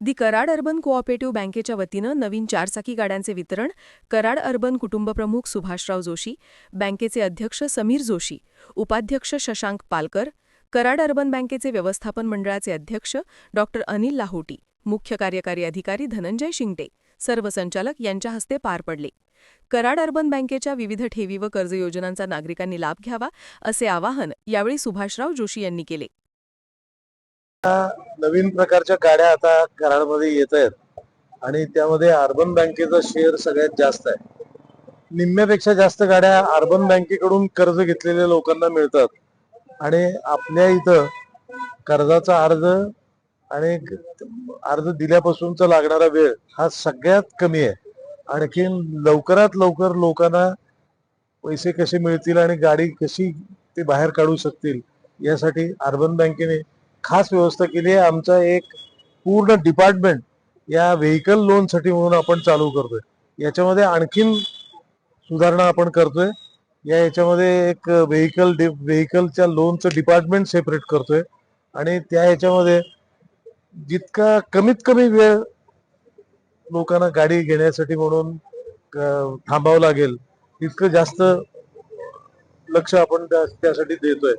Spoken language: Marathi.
दि कराड अर्बन कोऑपरेटिव्ह बँकेच्या वतीनं नवीन चारचाकी गाड्यांचे वितरण कराड अर्बन कुटुंबप्रमुख सुभाषराव जोशी बँकेचे अध्यक्ष समीर जोशी उपाध्यक्ष शशांक पालकर कराड अर्बन बँकेचे व्यवस्थापन मंडळाचे अध्यक्ष डॉक्टर अनिल लाहोटी मुख्य कार्यकारी अधिकारी धनंजय शिंगटे सर्व संचालक यांच्या हस्ते पार पडले. कराड अर्बन बँकेच्या विविध ठेवी व कर्ज योजनांचा नागरिकांनी लाभ घ्यावा असे आवाहन यावेळी सुभाषराव जोशी यांनी केले. नवीन प्रकारच्या गाड्या आता कराडमध्ये येत आहेत. आणि त्यामध्ये अर्बन बँकेचा शेअर सगळ्यात जास्त आहे. निम्म्यापेक्षा जास्त गाड्या अर्बन बँकेकडून कर्ज घेतलेल्या लोकांना मिळतात. आणि आपल्या इथं कर्जाचा अर्ज आणि अर्ज दिल्यापासूनचा लागणारा वेळ हा सगळ्यात कमी आहे. आणखीन लवकरात लवकर लोकांना पैसे कसे मिळतील आणि गाडी कशी ते बाहेर काढू शकतील यासाठी अर्बन बँकेने खास व्यवस्था केली आहे. आमचा एक पूर्ण डिपार्टमेंट या व्हेकल लोनसाठी म्हणून आपण चालू करतोय. याच्यामध्ये आणखीन सुधारणा आपण करतोय. या याच्यामध्ये एक व्हेकल व्हेकलच्या लोनचं डिपार्टमेंट सेपरेट करतोय. आणि त्या याच्यामध्ये जितका कमीत कमी वेळ लोकांना गाडी घेण्यासाठी म्हणून थांबावं लागेल तितकं जास्त लक्ष आपण त्या- त्यासाठी देतोय.